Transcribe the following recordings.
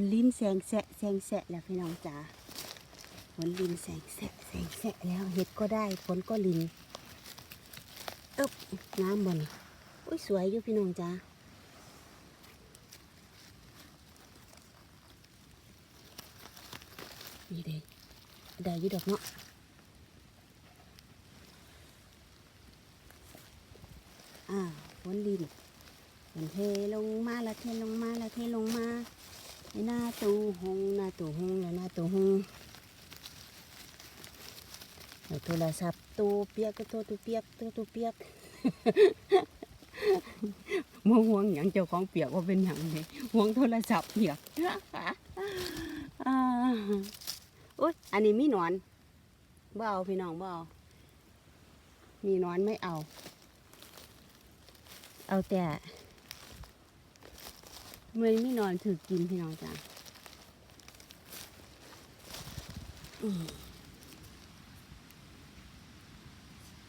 นลิ้นแสงแสะแสงแสะแล้วพี่น้องจ๋าฝนลิ้นแสงแสะแสงแสะแล้วเห็ดก็ได้ฝนก็ลิ้นเอ๊บน้ำบนอุ้ยสวยอยู่พี่น้องจ๋านี่เด้ได้อยู่ดอกเนาะอ่าฝนลินมันเทลงมาละเทลงมาละเทลงมา หน้าตูหงหน้าตูหงแล้วหน้าตูหงเอาโทรศัพท์ตูเปียกก็ตัวตูเปียกตัวตูเปียกมัห่วงอย่างเจ้าของเปียกว่าเป็นอย่างนี้ห่วงโทรศัพท์เปียกอุ้ยอันนี้มีหนอนบ่เอาพี่น้องบ่เอามีนอนไม่เอา เอาแต่ เมื่อไม่นอนถือกินพี่น้องจ้ะ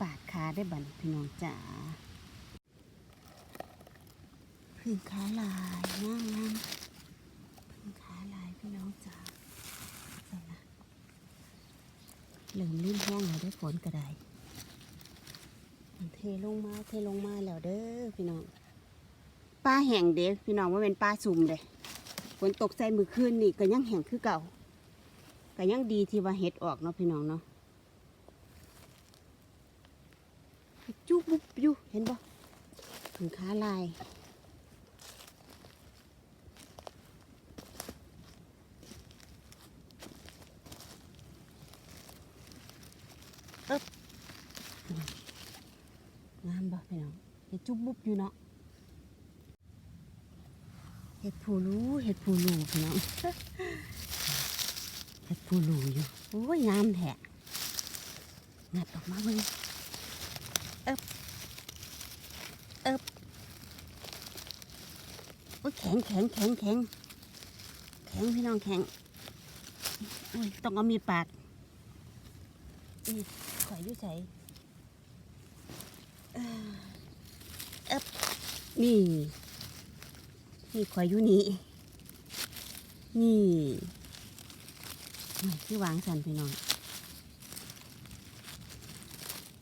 ปาดขาได้บันพี่น้องจ๋าพึ่งขาลายงามงามพึ่งขาลายพี่น้องจ๋าใส่ละเหลิมลิ้นแห้งแล้วได้ฝนกระไดเทลงมาเทลงมาแล้วเด้อพี่น้อง ป้าแห้งเด้พี่น้องว่าเป็นป้าซุ่มเด้ฝนตกใส่มือคืนนี่ก็ยังแห้งคือเก่าก็ยังดีที่ว่าเห็ดออกเนาะพี่น้องเนาะจุบบุบอยู่เห็นบ่ถึงขาลายเอ๊บงามบ่พี่น้องเห็ดจุบบุบอยู่เนาะ เห็ดผูรูเห็ดผูรูพี่น้องเห็ดผูรูอยู่โอ้ยงามแท้งัดออกมาเบิ่งเอ๊บเอ๊บโอ้ยแข็งแข็งแข็งแข็งแข็งพี่น้องแข็งอุ้ยต้องเอามีดปาดนี่ข่อยยู่ใส่เอ่อเอ๊บนี่ นี่ข่อยอยู่นี่นี่นี่ที่วางสันพี่น้อง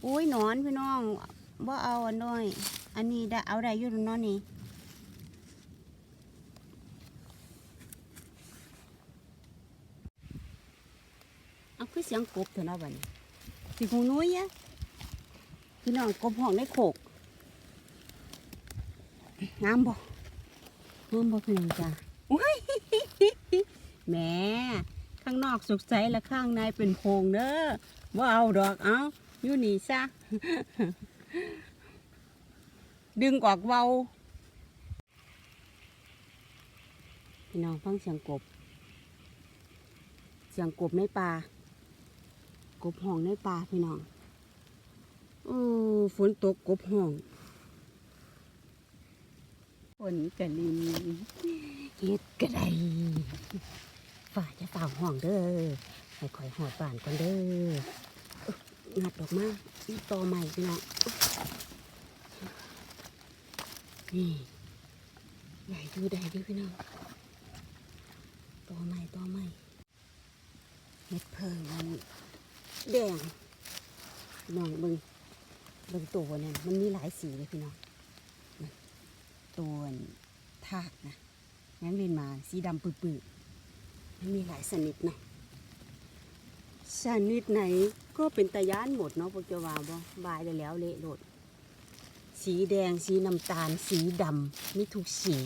อุ้ยหนอนพี่น้องบ่เอาอันน้อย อันนี้ได้เอาได้อยู่นั้นนี่เอาคือเสียงกบเถอะนาะบัดนี้สิหูนุ้ยอะพี่น้องกบห้องในโขกงามบ่ น้ำบ่เพียงจ้ะแหมข้างนอกสุกใสและข้างในเป็นโพงเด้อว่าเอาดอกเอาอยู่นี่ซะดึงออกเบาพี่น้องฟังเสียงกบ เสียงกบในป่ากบห้องในป่าพี่น้องโอ้ฝนตกกบห้อง ฝนกะลินเฮ็ดกระไดฝ่าจะฝ่าห้องเด้อให้คอยหอดบ้านก่อนเด้องัดออกมาอีตอใหม่พี่น้องนี่ได้ดูได้ดูพี่น้องตอใหม่ตอใหม่เฮ็ดเพิ่งมันแดงพี่น้องเบิ่งเบิ่งตัวเนั่นมันมีหลายสีเลยพี่น้อง ตัวทากนะแมงเรียนมาสีดำปื้อๆมันมีหลายชนิดนาะชนิดไหนก็เป็นตะยานหมดเนาะพวกเจ้าว่าบ่บายได้แล้วเละโลด สีแดงสีน้ำตาล สีดำมีทุกสี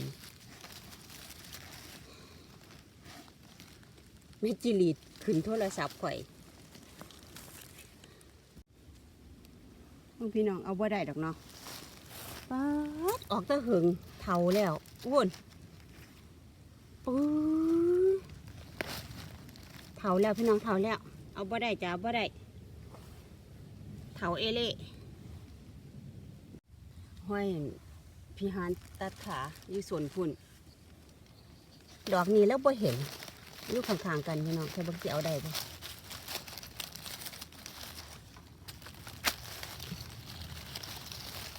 แม่จิลีดขึ้นโทรศัพท์ข่อยพี่น้องเอาบ่ได้ดอกเนาะ ป๊าดออกตะหึงเท่าแล้วอ้วนปื้อเท่าแล้วพี่น้องเท่าแล้ว เอาบ่ได้จ้าบ่ได้เท่าเอเล่ห้อยพี่ฮานตัดขาอยู่ส่วนพุ่น ดอกนี้แล้วบ่เห็นอยู่ข้างๆกันพี่น้องแค่บ่สิเอาได้บ่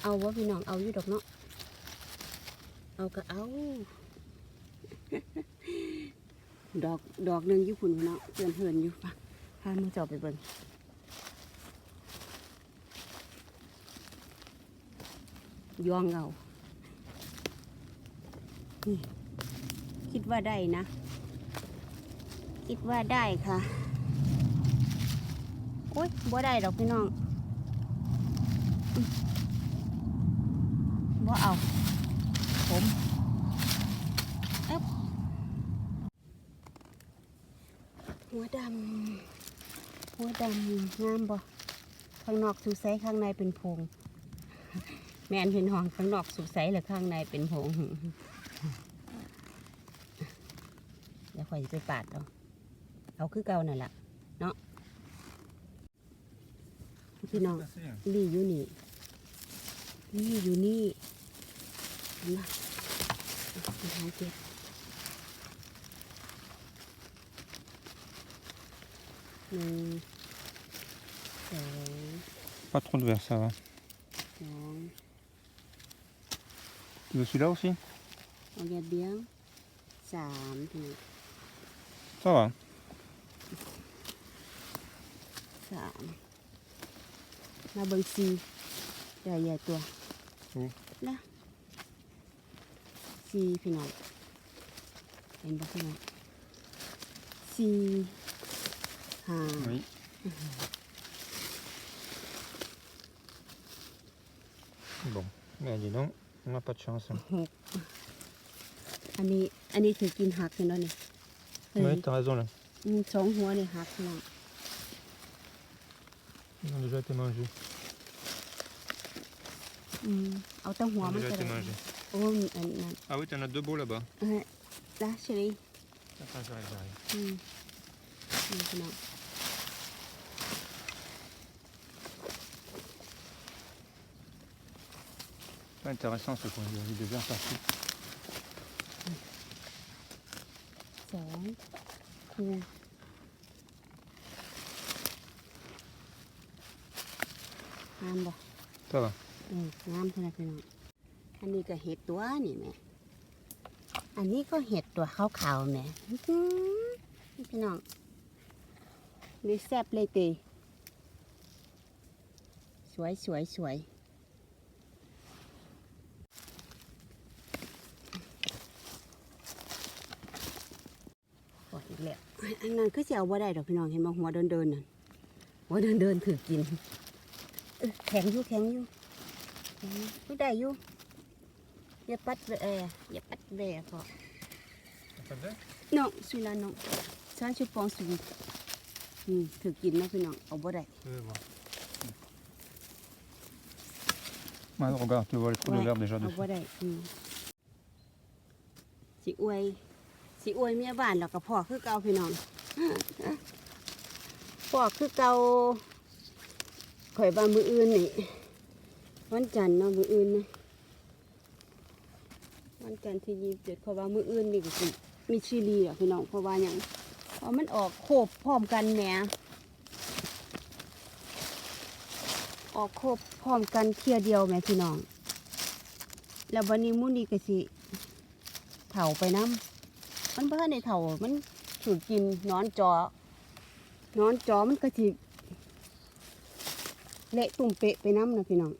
เอาว่าพี่น้องเอาอยู่ดอกเนาะเอาก็เอา ดอกดอกหนึ่งอยู่พุ่นพี่น้องเตือนเหินอยู่ปะพามือเจาไปเบิ่งย่องเอาคิดว่าได้นะ คิดว่าได้ค่ะโอ๊ยบ่ได้ดอกพี่น้องอืม บ่เอา ผมเอ๊บหัวดำ หัวดำงามบ่ข้างนอกสูใสข้างในเป็นโพง แม่นเห็นห้องข้างนอกสูใสหรือข้างในเป็นโพงเดี๋ยวข่อยสิไปปาดเอาเอาคือเก่านั่นแหละเนาะพี่น้องลี่อยู่นี่ ลี่อยู่นี่เห็นปะเอาทางเก็บหนึ่งสอง Pas trop de verre, ça va. สอง Tu veux celui-là aussi เอาแยบเบี้ยงสามที Ça va. สามมาเบิ่งซีใหญ่ใหญ่ตัว โอ้ นะซีพี่น้องเห็นบ่พี่น้องซีห้า Oui. Bon, mais dis donc, on n'a pas de chance. hein. หกอันนี้ อันนี้ถือกินหักเนาะนี่เฮ้ย Oui, t'as raison là. อืมสองหัวนี่หักพี่น้อง Ils ont déjà été mangés. อืมเอาแตั้งหัว Ils มัน ont ก็ déjà été ได้ mangés. โอ้ยอันนั้น Ah oui, t'en as deux beaux là-bas. เฮ้ยละเฉย Attends, j'arrive, j'arrive. อืมนี่พี่น้อง C'est intéressant ce coin, il y a des verres partout. สองคูงามบ่ Ça va. งามเท่านั้นพี่น้องอันนี้ก็เห็ดตัวนี่แม่อันนี้ก็เห็ดตัวขาวๆแม่พี่น้องนี่แซ่บเลยตีสวยสวยสวยอีกแล้วอันนั้นคือจะเอาบ่ได้ดอกพี่น้องเห็นบ่หัวเดินเดินนั่นหัวเดินเดินถือกินแข็งอยู่แข็งอยู่ อืมไม่ได้อยู่อย่าปัดเบะอย่าปัดเบะพอ Pas de verre non celui-là non ça je pense oui อืมถือกินนะพี่น้องเอาบ่ได้ Je vais voir. Ouais, regarde, tu vois les trous de Ouais. verre déjà เอา dessus. บ่ได้อืมสิอวยสิอวยเมียบ้านแล้วก็พ่อคือเก่าพี่น้องพ่อคือเก่าข่อยบ้านมืออื่นนี่ วันจันทร์เนาะมืออื่นนะวันจันทร์ที่ยี่สิบเจ็ดเพราะว่ามืออื่นนี่ก็สิมีชีรีอะพี่น้องเพราะว่าหยังเพราะมันออกโคบพร้อมกันแหมออกโคบพร้อมกันเทียเดียวแหมพี่น้อง แล้ววันนี้มูนี่ก็สิเถาไปน้ำมันเพื่อในเถามันถูกกินนอนจอนอนจอมันก็สิเละตุ่มเปะไปน้ำนะพี่น้อง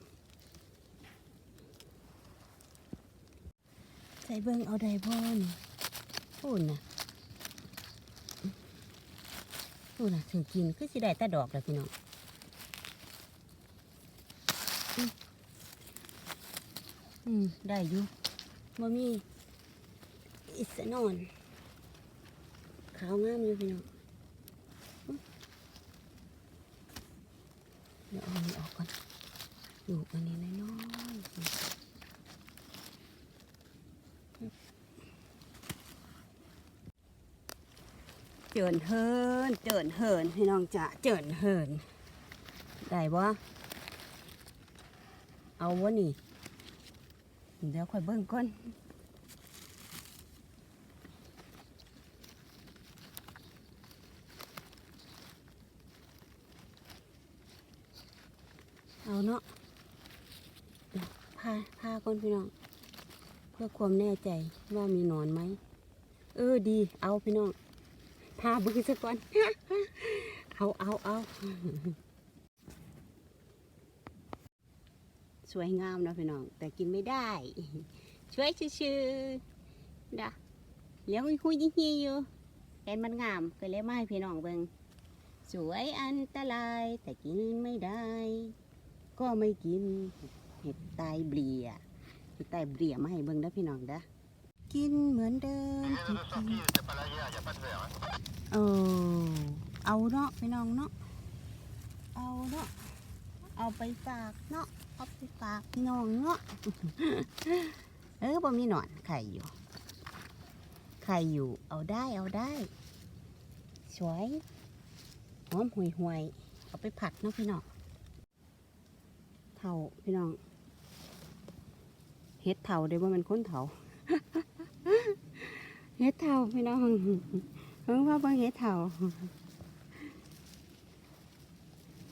ส่เบิ้งเอาได้บ่นี่พูดนะพูดนะถือกินคือสิได้ตาดอกแล้วพี่น้องอืมได้อยู่บ่มีอิสนอน ขาวงามอยู่พี่น้องเดี๋ยวเอาอันนี้ออกก่อนอยู่อันนี้น้อยๆ เจินเฮินเจินเฮินพี่น้องจ๋าเจินเฮินได้บ่เอาวะนี่ เดี๋ยวค่อยเบิ่งก่อนเอาเนาะพาพาก่อนพี่น้อง เพื่อความแน่ใจว่ามีหนอนไหม เออดี เอาพี่น้อง พาบือซะก่อน เอาเอาเอาสวยงามนะพี่น้อง แต่กินไม่ได้ ช่วยชื่อๆนะเลี้ยงคุยยิ่งอยู่เห็นมันงามก็เลยมาให้พี่น้องเบิงสวยอันตราย แต่กินไม่ได้ ก็ไม่กิน เห็ดตายเบลียเห็ดตายเบลียมาให้เบิงเด้พี่น้องเด้อ กินเหมือนเดิมเออเอาเนาะพี่น้องเนาะเอาเนาะเอาไปฝากเนาะเอาไปฝากพี่น้องเนาะเออบ่มีหนอนไข่อยู่ไข่อยู่เอาได้เอาได้ สวยหอมห่วยห่วยๆเอาไปผัดเนาะพี่น้องเท่าพี่น้องเฮ็ดเท่าเดี๋ยวว่ามันค้นเท่า เฮ็ดเท่าพี่น้องเพิ่งว่าเบิ่งเฮ็ดเท่า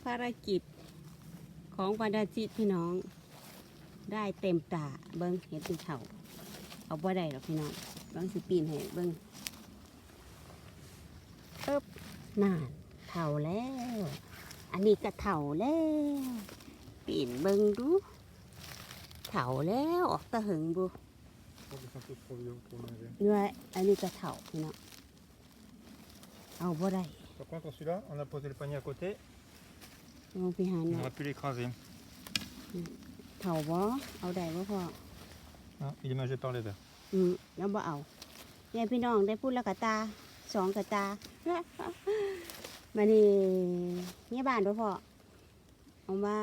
ภารกิจของบรรดาจิตพี่น้อง ได้เต็มตาเบิ้งเห็ดเป็นเถาเอาบ่ได้หรอกพี่น้องเบิ้งสิปีนให้เบิ้งเอ๊บนานเถาแล้ว อันนี้ก็เถาแล้วปีนเบิ้งดูเถาแล้วออกตะหึงบุ ด้วยอันนี้ก็เถาพี่น้องเอาบ่ได้ Par contre, celui-là, on a posé le panier à côté, ลองไปหาห on น่อย aurait pu l'écraser. เถาบ่เอาได้บ่พอ Ah, il est mangé par les vers. อืมแล้วบ่เอายายพี่น้องได้พูดแล้วกะตาสองกะตา มานี่เนี่ยบ้านบ่พอเอามา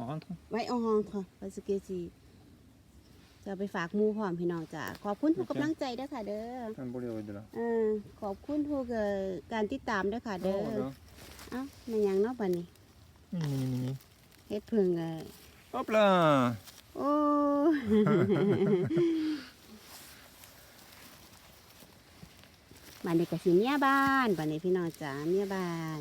On rentre ไว้เอาห้องเถอะไปสเกจี จะไปฝากหมูพร้อมพี่น้องจ้ะขอบคุณทุกโอเคกำลังใจเด้อค่ะ เด้อ Un boléro de là. เออขอบคุณทุกเอ่อการติดตามเด้อค่ะ เด้อ regarde. เอ้าแม่นหยังเนาะบัดนี้ Mini, mini, mini. เฮ็ดเพิ่งเอ่อ Hop là โอ้ บัดนี้ก็สิเมียบ้านบัดนี้พี่น้องจ๋าเมียบ้าน